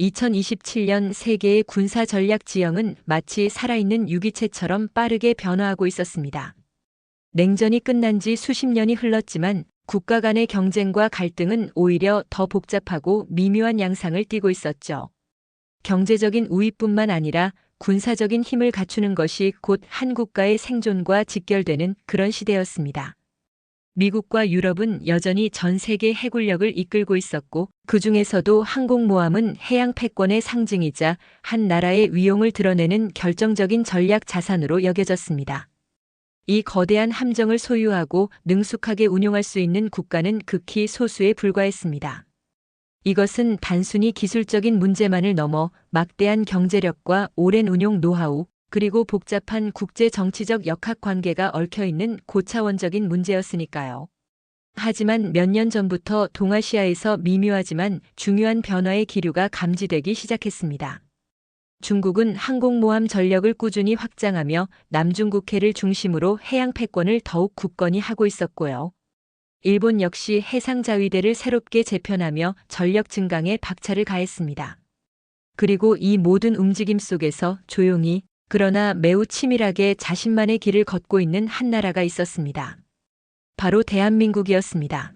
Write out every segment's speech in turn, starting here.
2027년 세계의 군사 전략 지형은 마치 살아있는 유기체처럼 빠르게 변화하고 있었습니다. 냉전이 끝난 지 수십 년이 흘렀지만 국가 간의 경쟁과 갈등은 오히려 더 복잡하고 미묘한 양상을 띠고 있었죠. 경제적인 우위뿐만 아니라 군사적인 힘을 갖추는 것이 곧 한 국가의 생존과 직결되는 그런 시대였습니다. 미국과 유럽은 여전히 전 세계 해군력을 이끌고 있었고 그 중에서도 항공모함은 해양 패권의 상징이자 한 나라의 위용을 드러내는 결정적인 전략 자산으로 여겨졌습니다. 이 거대한 함정을 소유하고 능숙하게 운용할 수 있는 국가는 극히 소수에 불과했습니다. 이것은 단순히 기술적인 문제만을 넘어 막대한 경제력과 오랜 운용 노하우, 그리고 복잡한 국제 정치적 역학 관계가 얽혀 있는 고차원적인 문제였으니까요. 하지만 몇 년 전부터 동아시아에서 미묘하지만 중요한 변화의 기류가 감지되기 시작했습니다. 중국은 항공모함 전력을 꾸준히 확장하며 남중국해를 중심으로 해양 패권을 더욱 굳건히 하고 있었고요. 일본 역시 해상자위대를 새롭게 재편하며 전력 증강에 박차를 가했습니다. 그리고 이 모든 움직임 속에서 조용히 그러나 매우 치밀하게 자신만의 길을 걷고 있는 한 나라가 있었습니다. 바로 대한민국이었습니다.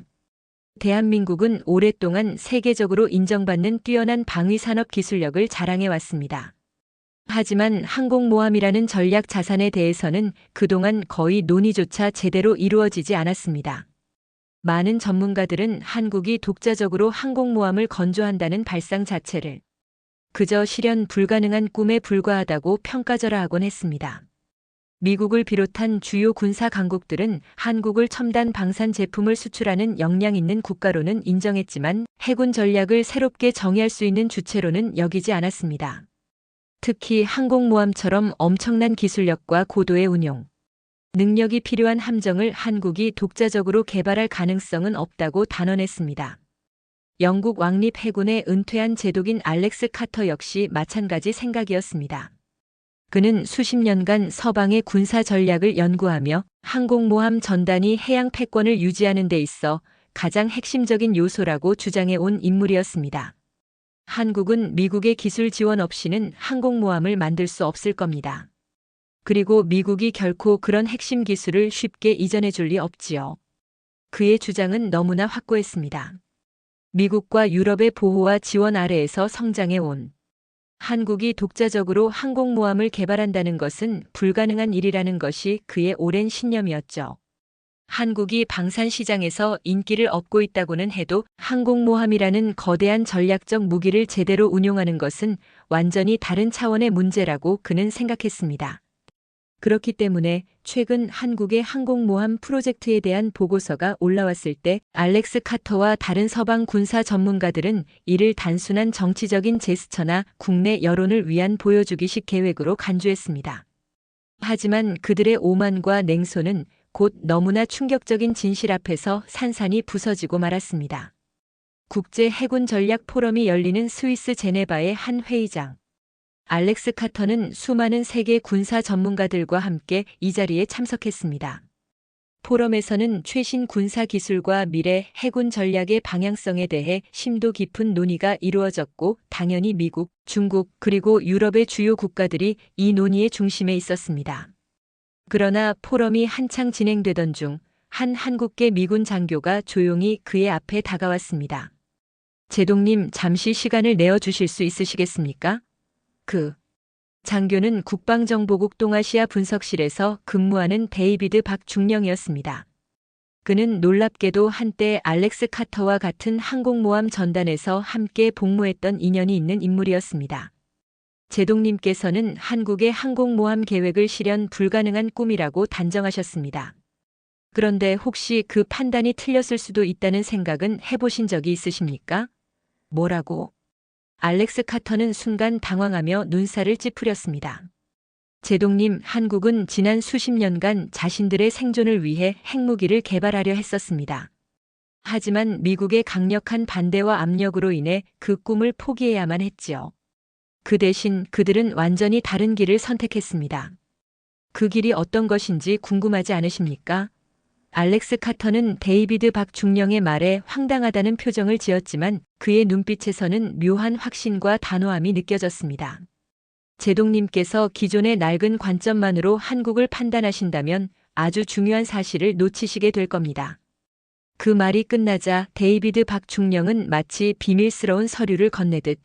대한민국은 오랫동안 세계적으로 인정받는 뛰어난 방위산업 기술력을 자랑해 왔습니다. 하지만 항공모함이라는 전략 자산에 대해서는 그동안 거의 논의조차 제대로 이루어지지 않았습니다. 많은 전문가들은 한국이 독자적으로 항공모함을 건조한다는 발상 자체를 그저 실현 불가능한 꿈에 불과하다고 평가절하 하곤 했습니다. 미국을 비롯한 주요 군사 강국들은 한국을 첨단 방산 제품을 수출하는 역량 있는 국가로는 인정했지만 해군 전략을 새롭게 정의할 수 있는 주체로는 여기지 않았습니다. 특히 항공모함처럼 엄청난 기술력과 고도의 운용, 능력이 필요한 함정을 한국이 독자적으로 개발할 가능성은 없다고 단언했습니다. 영국 왕립 해군의 은퇴한 제독인 알렉스 카터 역시 마찬가지 생각이었습니다. 그는 수십 년간 서방의 군사 전략을 연구하며 항공모함 전단이 해양 패권을 유지하는 데 있어 가장 핵심적인 요소라고 주장해 온 인물이었습니다. 한국은 미국의 기술 지원 없이는 항공모함을 만들 수 없을 겁니다. 그리고 미국이 결코 그런 핵심 기술을 쉽게 이전해 줄 리 없지요. 그의 주장은 너무나 확고했습니다. 미국과 유럽의 보호와 지원 아래에서 성장해 온 한국이 독자적으로 항공모함을 개발한다는 것은 불가능한 일이라는 것이 그의 오랜 신념이었죠. 한국이 방산 시장에서 인기를 얻고 있다고는 해도 항공모함이라는 거대한 전략적 무기를 제대로 운용하는 것은 완전히 다른 차원의 문제라고 그는 생각했습니다. 그렇기 때문에 최근 한국의 항공모함 프로젝트에 대한 보고서가 올라왔을 때 알렉스 카터와 다른 서방 군사 전문가들은 이를 단순한 정치적인 제스처나 국내 여론을 위한 보여주기식 계획으로 간주했습니다. 하지만 그들의 오만과 냉소는 곧 너무나 충격적인 진실 앞에서 산산이 부서지고 말았습니다. 국제 해군 전략 포럼이 열리는 스위스 제네바의 한 회의장. 알렉스 카터는 수많은 세계 군사 전문가들과 함께 이 자리에 참석했습니다. 포럼에서는 최신 군사 기술과 미래 해군 전략의 방향성에 대해 심도 깊은 논의가 이루어졌고 당연히 미국, 중국 그리고 유럽의 주요 국가들이 이 논의의 중심에 있었습니다. 그러나 포럼이 한창 진행되던 중 한 한국계 미군 장교가 조용히 그의 앞에 다가왔습니다. 제동님 잠시 시간을 내어 주실 수 있으시겠습니까? 그 장교는 국방정보국 동아시아 분석실에서 근무하는 데이비드 박중령이었습니다. 그는 놀랍게도 한때 알렉스 카터와 같은 항공모함 전단에서 함께 복무했던 인연이 있는 인물이었습니다. 제동님께서는 한국의 항공모함 계획을 실현 불가능한 꿈이라고 단정하셨습니다. 그런데 혹시 그 판단이 틀렸을 수도 있다는 생각은 해보신 적이 있으십니까? 뭐라고? 알렉스 카터는 순간 당황하며 눈살을 찌푸렸습니다. 제동님, 한국은 지난 수십 년간 자신들의 생존을 위해 핵무기를 개발하려 했었습니다. 하지만 미국의 강력한 반대와 압력으로 인해 그 꿈을 포기해야만 했지요. 그 대신 그들은 완전히 다른 길을 선택했습니다. 그 길이 어떤 것인지 궁금하지 않으십니까? 알렉스 카터는 데이비드 박 중령의 말에 황당하다는 표정을 지었지만 그의 눈빛에서는 묘한 확신과 단호함이 느껴졌습니다. 제동님께서 기존의 낡은 관점만으로 한국을 판단하신다면 아주 중요한 사실을 놓치시게 될 겁니다. 그 말이 끝나자 데이비드 박 중령은 마치 비밀스러운 서류를 건네듯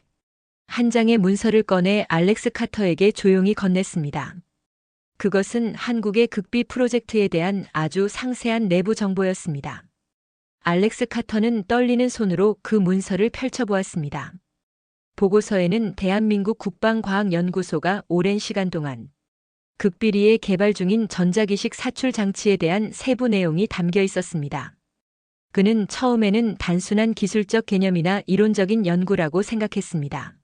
한 장의 문서를 꺼내 알렉스 카터에게 조용히 건넸습니다. 그것은 한국의 극비 프로젝트에 대한 아주 상세한 내부 정보였습니다. 알렉스 카터는 떨리는 손으로 그 문서를 펼쳐보았습니다. 보고서에는 대한민국 국방과학연구소가 오랜 시간 동안 극비리에 개발 중인 전자기식 사출 장치에 대한 세부 내용이 담겨 있었습니다. 그는 처음에는 단순한 기술적 개념이나 이론적인 연구라고 생각했습니다.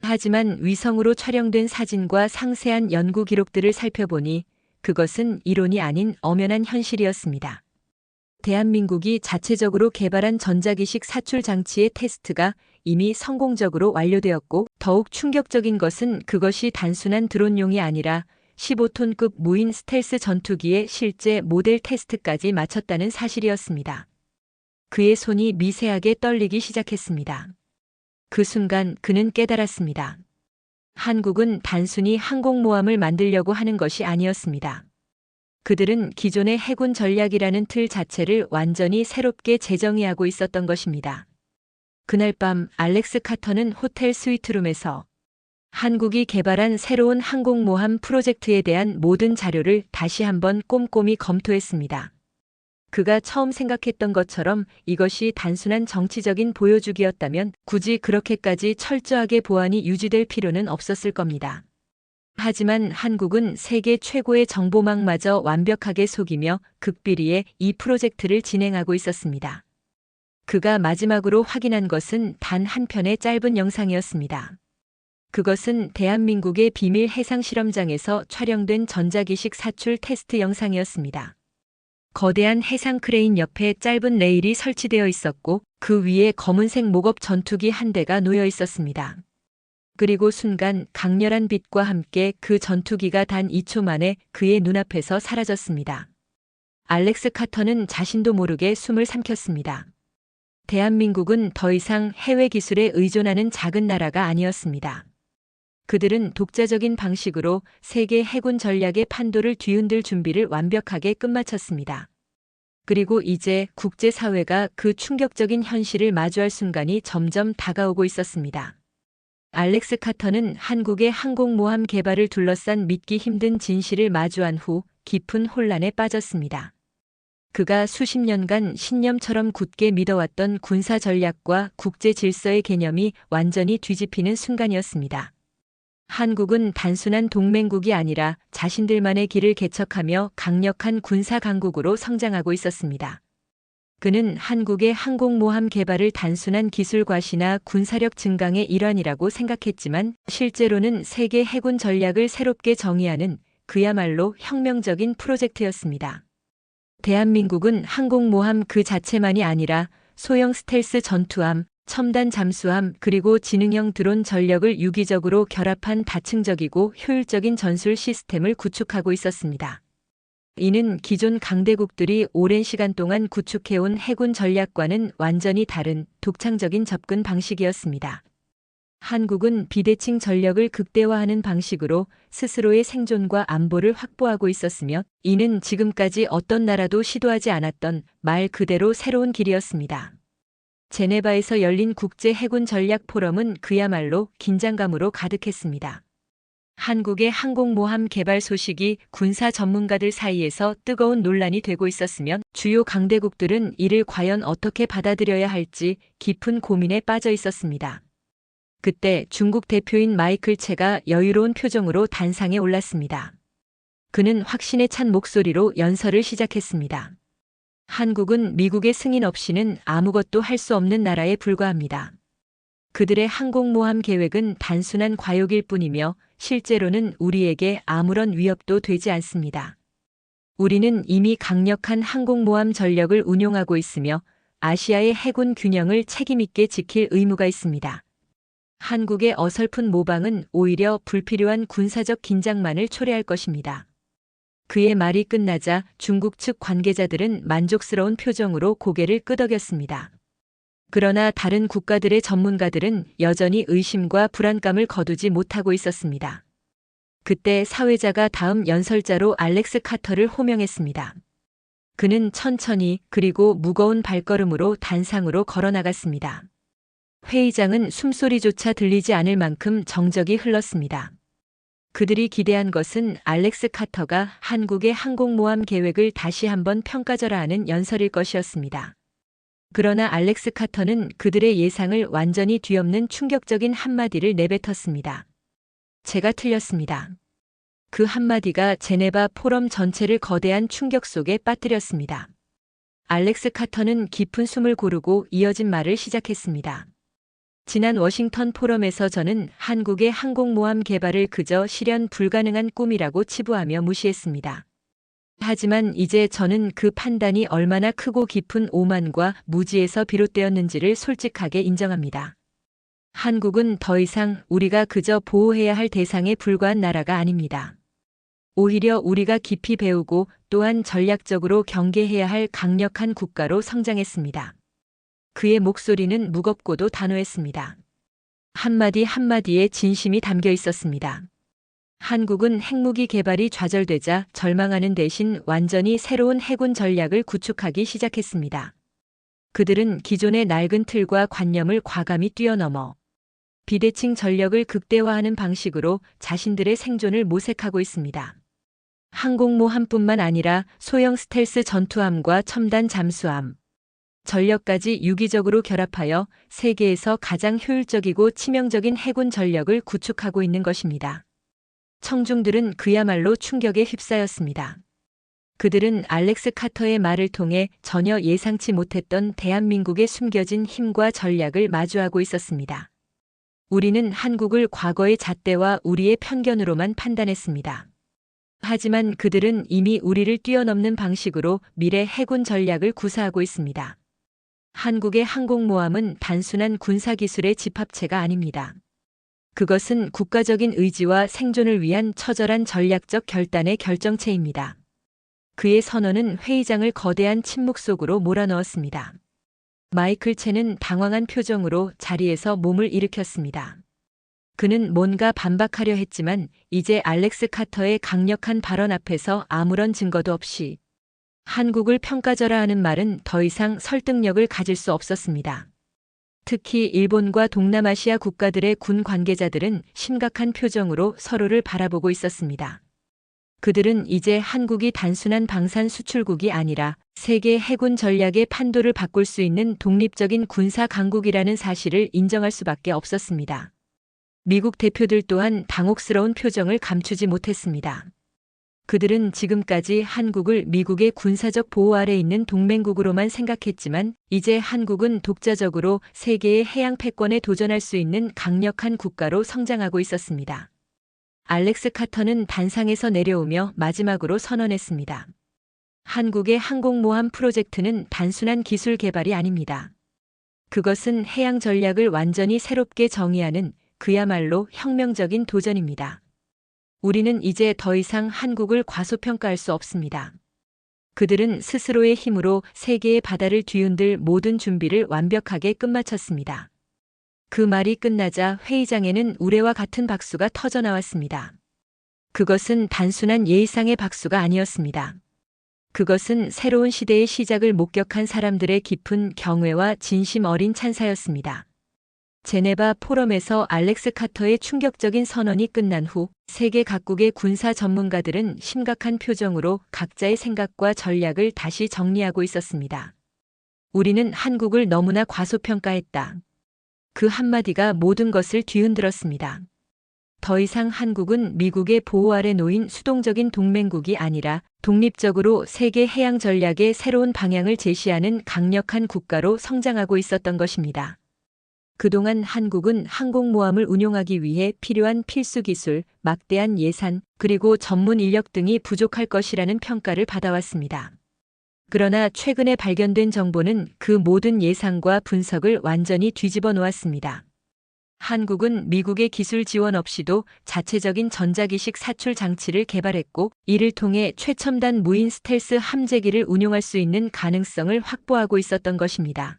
하지만 위성으로 촬영된 사진과 상세한 연구 기록들을 살펴보니 그것은 이론이 아닌 엄연한 현실이었습니다. 대한민국이 자체적으로 개발한 전자기식 사출 장치의 테스트가 이미 성공적으로 완료되었고 더욱 충격적인 것은 그것이 단순한 드론용이 아니라 15톤급 무인 스텔스 전투기의 실제 모델 테스트까지 마쳤다는 사실이었습니다. 그의 손이 미세하게 떨리기 시작했습니다. 그 순간 그는 깨달았습니다. 한국은 단순히 항공모함을 만들려고 하는 것이 아니었습니다. 그들은 기존의 해군 전략이라는 틀 자체를 완전히 새롭게 재정의하고 있었던 것입니다. 그날 밤 알렉스 카터는 호텔 스위트룸에서 한국이 개발한 새로운 항공모함 프로젝트에 대한 모든 자료를 다시 한번 꼼꼼히 검토했습니다. 그가 처음 생각했던 것처럼 이것이 단순한 정치적인 보여주기였다면 굳이 그렇게까지 철저하게 보안이 유지될 필요는 없었을 겁니다. 하지만 한국은 세계 최고의 정보망마저 완벽하게 속이며 극비리에 이 프로젝트를 진행하고 있었습니다. 그가 마지막으로 확인한 것은 단 한 편의 짧은 영상이었습니다. 그것은 대한민국의 비밀 해상 실험장에서 촬영된 전자기식 사출 테스트 영상이었습니다. 거대한 해상 크레인 옆에 짧은 레일이 설치되어 있었고 그 위에 검은색 목업 전투기 한 대가 놓여 있었습니다. 그리고 순간 강렬한 빛과 함께 그 전투기가 단 2초 만에 그의 눈앞에서 사라졌습니다. 알렉스 카터는 자신도 모르게 숨을 삼켰습니다. 대한민국은 더 이상 해외 기술에 의존하는 작은 나라가 아니었습니다. 그들은 독자적인 방식으로 세계 해군 전략의 판도를 뒤흔들 준비를 완벽하게 끝마쳤습니다. 그리고 이제 국제사회가 그 충격적인 현실을 마주할 순간이 점점 다가오고 있었습니다. 알렉스 카터는 한국의 항공모함 개발을 둘러싼 믿기 힘든 진실을 마주한 후 깊은 혼란에 빠졌습니다. 그가 수십 년간 신념처럼 굳게 믿어왔던 군사 전략과 국제 질서의 개념이 완전히 뒤집히는 순간이었습니다. 한국은 단순한 동맹국이 아니라 자신들만의 길을 개척하며 강력한 군사 강국으로 성장하고 있었습니다. 그는 한국의 항공모함 개발을 단순한 기술 과시나 군사력 증강의 일환이라고 생각했지만 실제로는 세계 해군 전략을 새롭게 정의하는 그야말로 혁명적인 프로젝트였습니다. 대한민국은 항공모함 그 자체만이 아니라 소형 스텔스 전투함, 첨단 잠수함 그리고 지능형 드론 전력을 유기적으로 결합한 다층적이고 효율적인 전술 시스템을 구축하고 있었습니다. 이는 기존 강대국들이 오랜 시간 동안 구축해온 해군 전략과는 완전히 다른 독창적인 접근 방식이었습니다. 한국은 비대칭 전력을 극대화하는 방식으로 스스로의 생존과 안보를 확보하고 있었으며 이는 지금까지 어떤 나라도 시도하지 않았던 말 그대로 새로운 길이었습니다. 제네바에서 열린 국제 해군 전략 포럼은 그야말로 긴장감으로 가득했습니다. 한국의 항공모함 개발 소식이 군사 전문가들 사이에서 뜨거운 논란이 되고 있었으면 주요 강대국들은 이를 과연 어떻게 받아들여야 할지 깊은 고민에 빠져 있었습니다. 그때 중국 대표인 마이클 채가 여유로운 표정으로 단상에 올랐습니다. 그는 확신에 찬 목소리로 연설을 시작했습니다. 한국은 미국의 승인 없이는 아무것도 할 수 없는 나라에 불과합니다. 그들의 항공모함 계획은 단순한 과욕일 뿐이며 실제로는 우리에게 아무런 위협도 되지 않습니다. 우리는 이미 강력한 항공모함 전력을 운용하고 있으며 아시아의 해군 균형을 책임있게 지킬 의무가 있습니다. 한국의 어설픈 모방은 오히려 불필요한 군사적 긴장만을 초래할 것입니다. 그의 말이 끝나자 중국 측 관계자들은 만족스러운 표정으로 고개를 끄덕였습니다. 그러나 다른 국가들의 전문가들은 여전히 의심과 불안감을 거두지 못하고 있었습니다. 그때 사회자가 다음 연설자로 알렉스 카터를 호명했습니다. 그는 천천히 그리고 무거운 발걸음으로 단상으로 걸어 나갔습니다. 회의장은 숨소리조차 들리지 않을 만큼 정적이 흘렀습니다. 그들이 기대한 것은 알렉스 카터가 한국의 항공모함 계획을 다시 한번 평가절하하는 연설일 것이었습니다. 그러나 알렉스 카터는 그들의 예상을 완전히 뒤엎는 충격적인 한마디를 내뱉었습니다. 제가 틀렸습니다. 그 한마디가 제네바 포럼 전체를 거대한 충격 속에 빠뜨렸습니다. 알렉스 카터는 깊은 숨을 고르고 이어진 말을 시작했습니다. 지난 워싱턴 포럼에서 저는 한국의 항공모함 개발을 그저 실현 불가능한 꿈이라고 치부하며 무시했습니다. 하지만 이제 저는 그 판단이 얼마나 크고 깊은 오만과 무지에서 비롯되었는지를 솔직하게 인정합니다. 한국은 더 이상 우리가 그저 보호해야 할 대상에 불과한 나라가 아닙니다. 오히려 우리가 깊이 배우고 또한 전략적으로 경계해야 할 강력한 국가로 성장했습니다. 그의 목소리는 무겁고도 단호했습니다. 한마디 한마디에 진심이 담겨 있었습니다. 한국은 핵무기 개발이 좌절되자 절망하는 대신 완전히 새로운 해군 전략을 구축하기 시작했습니다. 그들은 기존의 낡은 틀과 관념을 과감히 뛰어넘어 비대칭 전력을 극대화하는 방식으로 자신들의 생존을 모색하고 있습니다. 항공모함뿐만 아니라 소형 스텔스 전투함과 첨단 잠수함, 전력까지 유기적으로 결합하여 세계에서 가장 효율적이고 치명적인 해군 전력을 구축하고 있는 것입니다. 청중들은 그야말로 충격에 휩싸였습니다. 그들은 알렉스 카터의 말을 통해 전혀 예상치 못했던 대한민국의 숨겨진 힘과 전략을 마주하고 있었습니다. 우리는 한국을 과거의 잣대와 우리의 편견으로만 판단했습니다. 하지만 그들은 이미 우리를 뛰어넘는 방식으로 미래 해군 전략을 구사하고 있습니다. 한국의 항공모함은 단순한 군사기술의 집합체가 아닙니다. 그것은 국가적인 의지와 생존을 위한 처절한 전략적 결단의 결정체입니다. 그의 선언은 회의장을 거대한 침묵 속으로 몰아넣었습니다. 마이클 첸은 당황한 표정으로 자리에서 몸을 일으켰습니다. 그는 뭔가 반박하려 했지만 이제 알렉스 카터의 강력한 발언 앞에서 아무런 증거도 없이 한국을 평가절하 하는 말은 더 이상 설득력을 가질 수 없었습니다. 특히 일본과 동남아시아 국가들의 군 관계자들은 심각한 표정으로 서로를 바라보고 있었습니다. 그들은 이제 한국이 단순한 방산 수출국이 아니라 세계 해군 전략의 판도를 바꿀 수 있는 독립적인 군사 강국이라는 사실을 인정할 수밖에 없었습니다. 미국 대표들 또한 당혹스러운 표정을 감추지 못했습니다. 그들은 지금까지 한국을 미국의 군사적 보호 아래 있는 동맹국으로만 생각했지만 이제 한국은 독자적으로 세계의 해양 패권에 도전할 수 있는 강력한 국가로 성장하고 있었습니다. 알렉스 카터는 단상에서 내려오며 마지막으로 선언했습니다. 한국의 항공모함 프로젝트는 단순한 기술 개발이 아닙니다. 그것은 해양 전략을 완전히 새롭게 정의하는 그야말로 혁명적인 도전입니다. 우리는 이제 더 이상 한국을 과소평가할 수 없습니다. 그들은 스스로의 힘으로 세계의 바다를 뒤흔들 모든 준비를 완벽하게 끝마쳤습니다. 그 말이 끝나자 회의장에는 우레와 같은 박수가 터져 나왔습니다. 그것은 단순한 예의상의 박수가 아니었습니다. 그것은 새로운 시대의 시작을 목격한 사람들의 깊은 경외와 진심 어린 찬사였습니다. 제네바 포럼에서 알렉스 카터의 충격적인 선언이 끝난 후 세계 각국의 군사 전문가들은 심각한 표정으로 각자의 생각과 전략을 다시 정리하고 있었습니다. 우리는 한국을 너무나 과소평가했다. 그 한마디가 모든 것을 뒤흔들었습니다. 더 이상 한국은 미국의 보호 아래 놓인 수동적인 동맹국이 아니라 독립적으로 세계 해양 전략의 새로운 방향을 제시하는 강력한 국가로 성장하고 있었던 것입니다. 그동안 한국은 항공모함을 운용하기 위해 필요한 필수 기술, 막대한 예산, 그리고 전문 인력 등이 부족할 것이라는 평가를 받아왔습니다. 그러나 최근에 발견된 정보는 그 모든 예상과 분석을 완전히 뒤집어 놓았습니다. 한국은 미국의 기술 지원 없이도 자체적인 전자기식 사출 장치를 개발했고 이를 통해 최첨단 무인 스텔스 함재기를 운용할 수 있는 가능성을 확보하고 있었던 것입니다.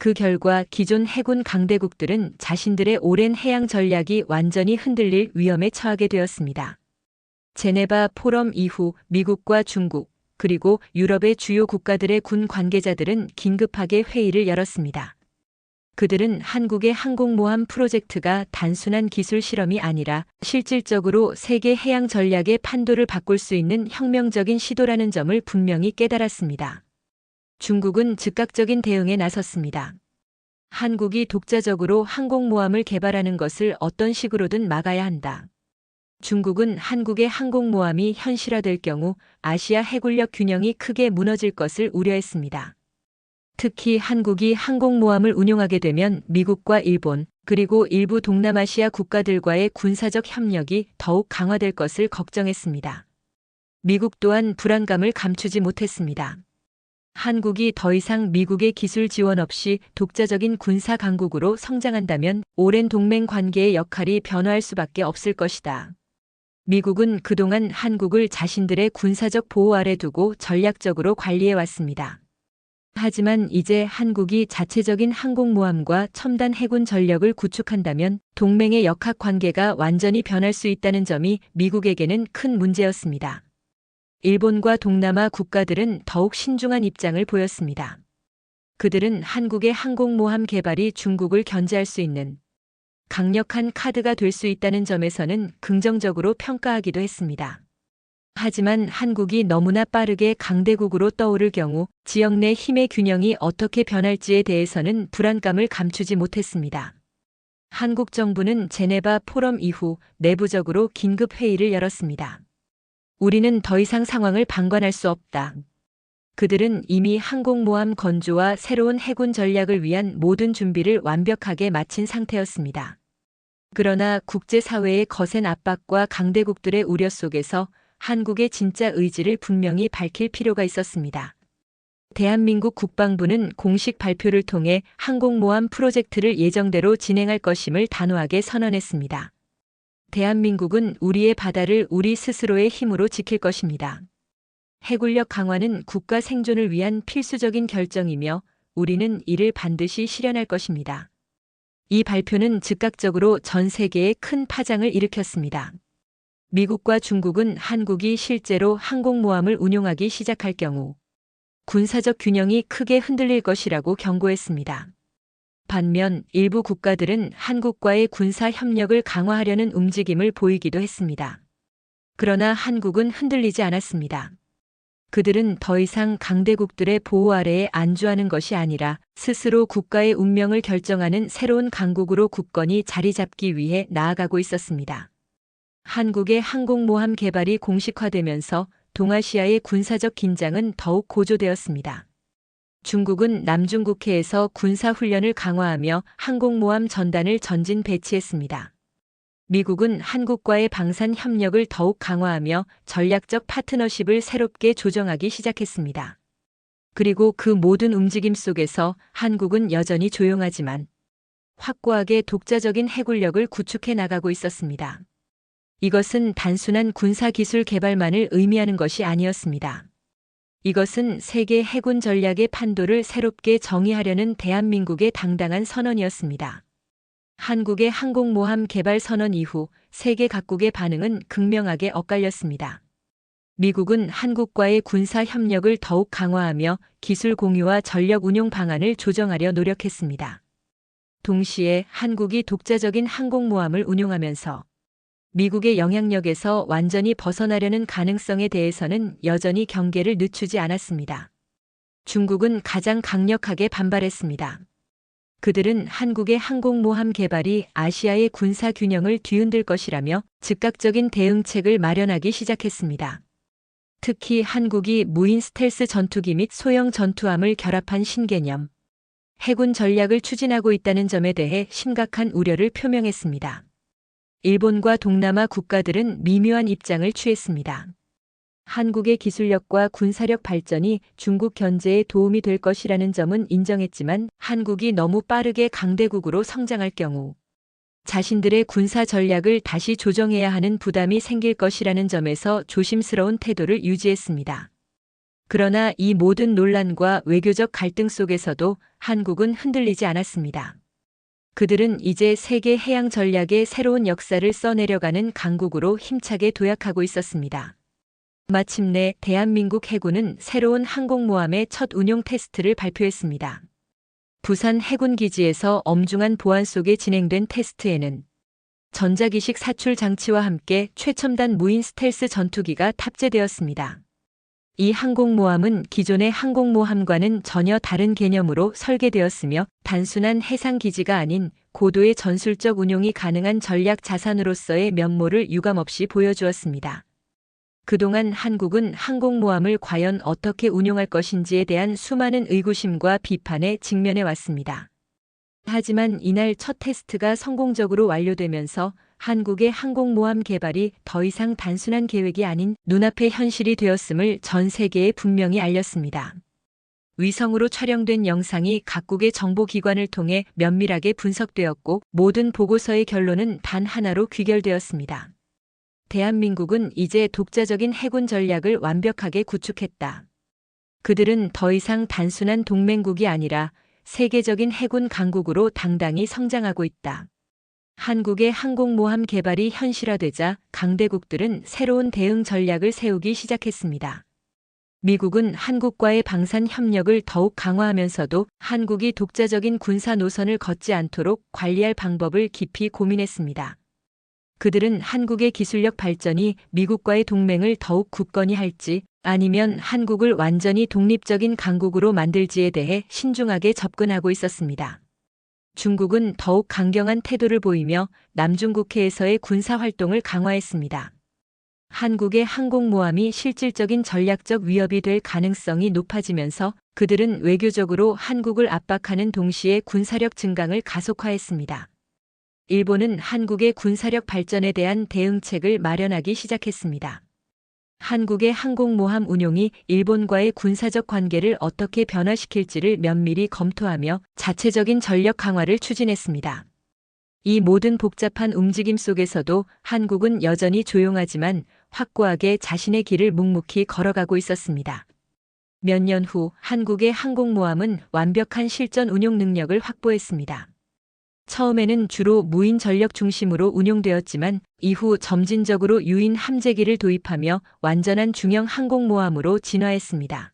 그 결과 기존 해군 강대국들은 자신들의 오랜 해양 전략이 완전히 흔들릴 위험에 처하게 되었습니다. 제네바 포럼 이후 미국과 중국, 그리고 유럽의 주요 국가들의 군 관계자들은 긴급하게 회의를 열었습니다. 그들은 한국의 항공모함 프로젝트가 단순한 기술 실험이 아니라 실질적으로 세계 해양 전략의 판도를 바꿀 수 있는 혁명적인 시도라는 점을 분명히 깨달았습니다. 중국은 즉각적인 대응에 나섰습니다. 한국이 독자적으로 항공모함을 개발하는 것을 어떤 식으로든 막아야 한다. 중국은 한국의 항공모함이 현실화될 경우 아시아 해군력 균형이 크게 무너질 것을 우려했습니다. 특히 한국이 항공모함을 운용하게 되면 미국과 일본, 그리고 일부 동남아시아 국가들과의 군사적 협력이 더욱 강화될 것을 걱정했습니다. 미국 또한 불안감을 감추지 못했습니다. 한국이 더 이상 미국의 기술 지원 없이 독자적인 군사 강국으로 성장한다면 오랜 동맹 관계의 역할이 변화할 수밖에 없을 것이다. 미국은 그동안 한국을 자신들의 군사적 보호 아래 두고 전략적으로 관리해 왔습니다. 하지만 이제 한국이 자체적인 항공모함과 첨단 해군 전력을 구축한다면 동맹의 역학 관계가 완전히 변할 수 있다는 점이 미국에게는 큰 문제였습니다. 일본과 동남아 국가들은 더욱 신중한 입장을 보였습니다. 그들은 한국의 항공모함 개발이 중국을 견제할 수 있는 강력한 카드가 될 수 있다는 점에서는 긍정적으로 평가하기도 했습니다. 하지만 한국이 너무나 빠르게 강대국으로 떠오를 경우 지역 내 힘의 균형이 어떻게 변할지에 대해서는 불안감을 감추지 못했습니다. 한국 정부는 제네바 포럼 이후 내부적으로 긴급 회의를 열었습니다. 우리는 더 이상 상황을 방관할 수 없다. 그들은 이미 항공모함 건조와 새로운 해군 전략을 위한 모든 준비를 완벽하게 마친 상태였습니다. 그러나 국제사회의 거센 압박과 강대국들의 우려 속에서 한국의 진짜 의지를 분명히 밝힐 필요가 있었습니다. 대한민국 국방부는 공식 발표를 통해 항공모함 프로젝트를 예정대로 진행할 것임을 단호하게 선언했습니다. 대한민국은 우리의 바다를 우리 스스로의 힘으로 지킬 것입니다. 해군력 강화는 국가 생존을 위한 필수적인 결정이며 우리는 이를 반드시 실현할 것입니다. 이 발표는 즉각적으로 전 세계에 큰 파장을 일으켰습니다. 미국과 중국은 한국이 실제로 항공모함을 운용하기 시작할 경우 군사적 균형이 크게 흔들릴 것이라고 경고했습니다. 반면 일부 국가들은 한국과의 군사 협력을 강화하려는 움직임을 보이기도 했습니다. 그러나 한국은 흔들리지 않았습니다. 그들은 더 이상 강대국들의 보호 아래에 안주하는 것이 아니라 스스로 국가의 운명을 결정하는 새로운 강국으로 굳건히 자리 잡기 위해 나아가고 있었습니다. 한국의 항공모함 개발이 공식화되면서 동아시아의 군사적 긴장은 더욱 고조되었습니다. 중국은 남중국해에서 군사훈련을 강화하며 항공모함 전단을 전진 배치했습니다. 미국은 한국과의 방산 협력을 더욱 강화하며 전략적 파트너십을 새롭게 조정하기 시작했습니다. 그리고 그 모든 움직임 속에서 한국은 여전히 조용하지만 확고하게 독자적인 해군력을 구축해 나가고 있었습니다. 이것은 단순한 군사기술 개발만을 의미하는 것이 아니었습니다. 이것은 세계 해군 전략의 판도를 새롭게 정의하려는 대한민국의 당당한 선언이었습니다. 한국의 항공모함 개발 선언 이후 세계 각국의 반응은 극명하게 엇갈렸습니다. 미국은 한국과의 군사 협력을 더욱 강화하며 기술 공유와 전력 운용 방안을 조정하려 노력했습니다. 동시에 한국이 독자적인 항공모함을 운용하면서 미국의 영향력에서 완전히 벗어나려는 가능성에 대해서는 여전히 경계를 늦추지 않았습니다. 중국은 가장 강력하게 반발했습니다. 그들은 한국의 항공모함 개발이 아시아의 군사 균형을 뒤흔들 것이라며 즉각적인 대응책을 마련하기 시작했습니다. 특히 한국이 무인 스텔스 전투기 및 소형 전투함을 결합한 신개념, 해군 전략을 추진하고 있다는 점에 대해 심각한 우려를 표명했습니다. 일본과 동남아 국가들은 미묘한 입장을 취했습니다. 한국의 기술력과 군사력 발전이 중국 견제에 도움이 될 것이라는 점은 인정했지만 한국이 너무 빠르게 강대국으로 성장할 경우 자신들의 군사 전략을 다시 조정해야 하는 부담이 생길 것이라는 점에서 조심스러운 태도를 유지했습니다. 그러나 이 모든 논란과 외교적 갈등 속에서도 한국은 흔들리지 않았습니다. 그들은 이제 세계 해양 전략의 새로운 역사를 써내려가는 강국으로 힘차게 도약하고 있었습니다. 마침내 대한민국 해군은 새로운 항공모함의 첫 운용 테스트를 발표했습니다. 부산 해군기지에서 엄중한 보안 속에 진행된 테스트에는 전자기식 사출 장치와 함께 최첨단 무인 스텔스 전투기가 탑재되었습니다. 이 항공모함은 기존의 항공모함과는 전혀 다른 개념으로 설계되었으며 단순한 해상기지가 아닌 고도의 전술적 운용이 가능한 전략 자산으로서의 면모를 유감없이 보여주었습니다. 그동안 한국은 항공모함을 과연 어떻게 운용할 것인지에 대한 수많은 의구심과 비판에 직면해 왔습니다. 하지만 이날 첫 테스트가 성공적으로 완료되면서 한국의 항공모함 개발이 더 이상 단순한 계획이 아닌 눈앞의 현실이 되었음을 전 세계에 분명히 알렸습니다. 위성으로 촬영된 영상이 각국의 정보기관을 통해 면밀하게 분석되었고 모든 보고서의 결론은 단 하나로 귀결되었습니다. 대한민국은 이제 독자적인 해군 전략을 완벽하게 구축했다. 그들은 더 이상 단순한 동맹국이 아니라 세계적인 해군 강국으로 당당히 성장하고 있다. 한국의 항공모함 개발이 현실화되자 강대국들은 새로운 대응 전략을 세우기 시작했습니다. 미국은 한국과의 방산 협력을 더욱 강화하면서도 한국이 독자적인 군사 노선을 걷지 않도록 관리할 방법을 깊이 고민했습니다. 그들은 한국의 기술력 발전이 미국과의 동맹을 더욱 굳건히 할지 아니면 한국을 완전히 독립적인 강국으로 만들지에 대해 신중하게 접근하고 있었습니다. 중국은 더욱 강경한 태도를 보이며 남중국해에서의 군사 활동을 강화했습니다. 한국의 항공모함이 실질적인 전략적 위협이 될 가능성이 높아지면서 그들은 외교적으로 한국을 압박하는 동시에 군사력 증강을 가속화했습니다. 일본은 한국의 군사력 발전에 대한 대응책을 마련하기 시작했습니다. 한국의 항공모함 운용이 일본과의 군사적 관계를 어떻게 변화시킬지를 면밀히 검토하며 자체적인 전력 강화를 추진했습니다. 이 모든 복잡한 움직임 속에서도 한국은 여전히 조용하지만 확고하게 자신의 길을 묵묵히 걸어가고 있었습니다. 몇 년 후 한국의 항공모함은 완벽한 실전 운용 능력을 확보했습니다. 처음에는 주로 무인 전력 중심으로 운용되었지만 이후 점진적으로 유인 함재기를 도입하며 완전한 중형 항공모함으로 진화했습니다.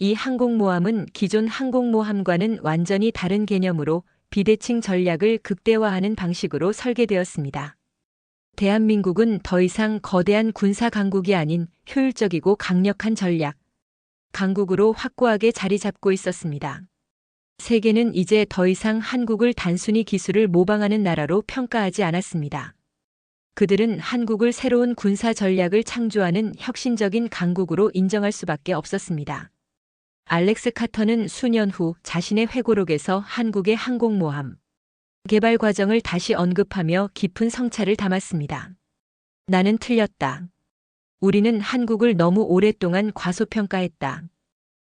이 항공모함은 기존 항공모함과는 완전히 다른 개념으로 비대칭 전략을 극대화하는 방식으로 설계되었습니다. 대한민국은 더 이상 거대한 군사 강국이 아닌 효율적이고 강력한 전략, 강국으로 확고하게 자리 잡고 있었습니다. 세계는 이제 더 이상 한국을 단순히 기술을 모방하는 나라로 평가하지 않았습니다. 그들은 한국을 새로운 군사 전략을 창조하는 혁신적인 강국으로 인정할 수밖에 없었습니다. 알렉스 카터는 수년 후 자신의 회고록에서 한국의 항공모함 개발 과정을 다시 언급하며 깊은 성찰을 담았습니다. 나는 틀렸다. 우리는 한국을 너무 오랫동안 과소평가했다.